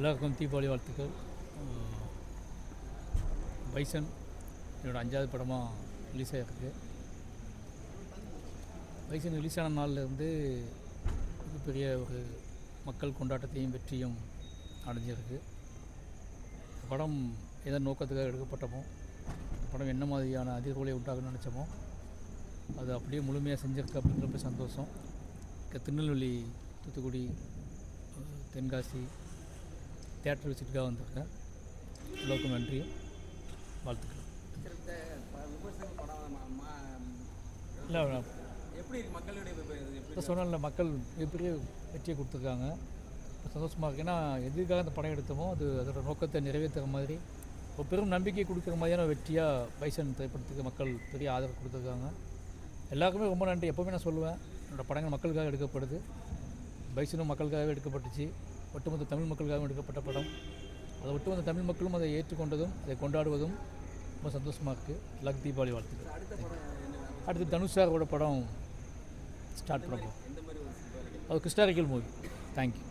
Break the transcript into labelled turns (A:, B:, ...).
A: எல்லாருக்கும் தீபாவளி வாழ்த்துக்கள். பைசன் என்னோடய அஞ்சாவது படமாக ரிலீஸ் ஆகிருக்கு பைசன் ரிலீஸ் ஆன நாள்லேருந்து மிகப்பெரிய ஒரு மக்கள் கொண்டாட்டத்தையும் வெற்றியும் அடைஞ்சிருக்கு. படம் எதன் நோக்கத்துக்காக எடுக்கப்பட்டமோ படம் என்ன மாதிரியான அதிர்வுகளை உண்டாகும்னு நினச்சோமோ அது அப்படியே முழுமையாக செஞ்சிருக்கு அப்படிங்கிறப்ப சந்தோஷம். இங்க திருநெல்வேலி தூத்துக்குடி தென்காசி தேட்டர் விசிட்டுக்காக வந்திருக்கேன். எல்லோருக்கும் நன்றி. வாழ்த்துக்கள். இல்லை நான்
B: எப்படி
A: இப்போ மக்கள் மிகப்பெரிய வெற்றியை கொடுத்துருக்காங்க. இப்போ சந்தோஷமாக இருக்கு. ஏன்னா எதுக்காக அந்த படம் எடுத்தோமோ அது அதோட நோக்கத்தை நிறைவேற்றுற மாதிரி ஒரு பெரும் நம்பிக்கை கொடுக்குற மாதிரியான வெற்றியாக பைசன் திரைப்படத்துக்கு மக்கள் பெரிய ஆதரவு கொடுத்துருக்காங்க. எல்லாருக்குமே ரொம்ப நன்றி. எப்போவுமே நான் சொல்லுவேன் என்னோடய படங்கள் மக்களுக்காக எடுக்கப்படுது. பைசனும் மக்களுக்காகவே எடுக்கப்பட்டுச்சு. ஒட்டுமொத்த தமிழ் மக்களுக்காகவும் எடுக்கப்பட்ட படம். அதை ஒட்டுமொத்த தமிழ் மக்களும் அதை ஏற்றுக்கொண்டதும் அதை கொண்டாடுவதும் ரொம்ப சந்தோஷமாக இருக்குது எல்லாருக்கும் தீபாவளி வாழ்த்துக்கள்.
B: அடுத்த படம் என்ன
A: அடுத்து தனுஷ் சாரோட படம் ஸ்டார்ட் பண்ண போகிறோம்
B: எந்த மாதிரி ஒரு சினிமா
A: அது கிறிஸ்டாரிக்கல் மூவி தேங்க்யூ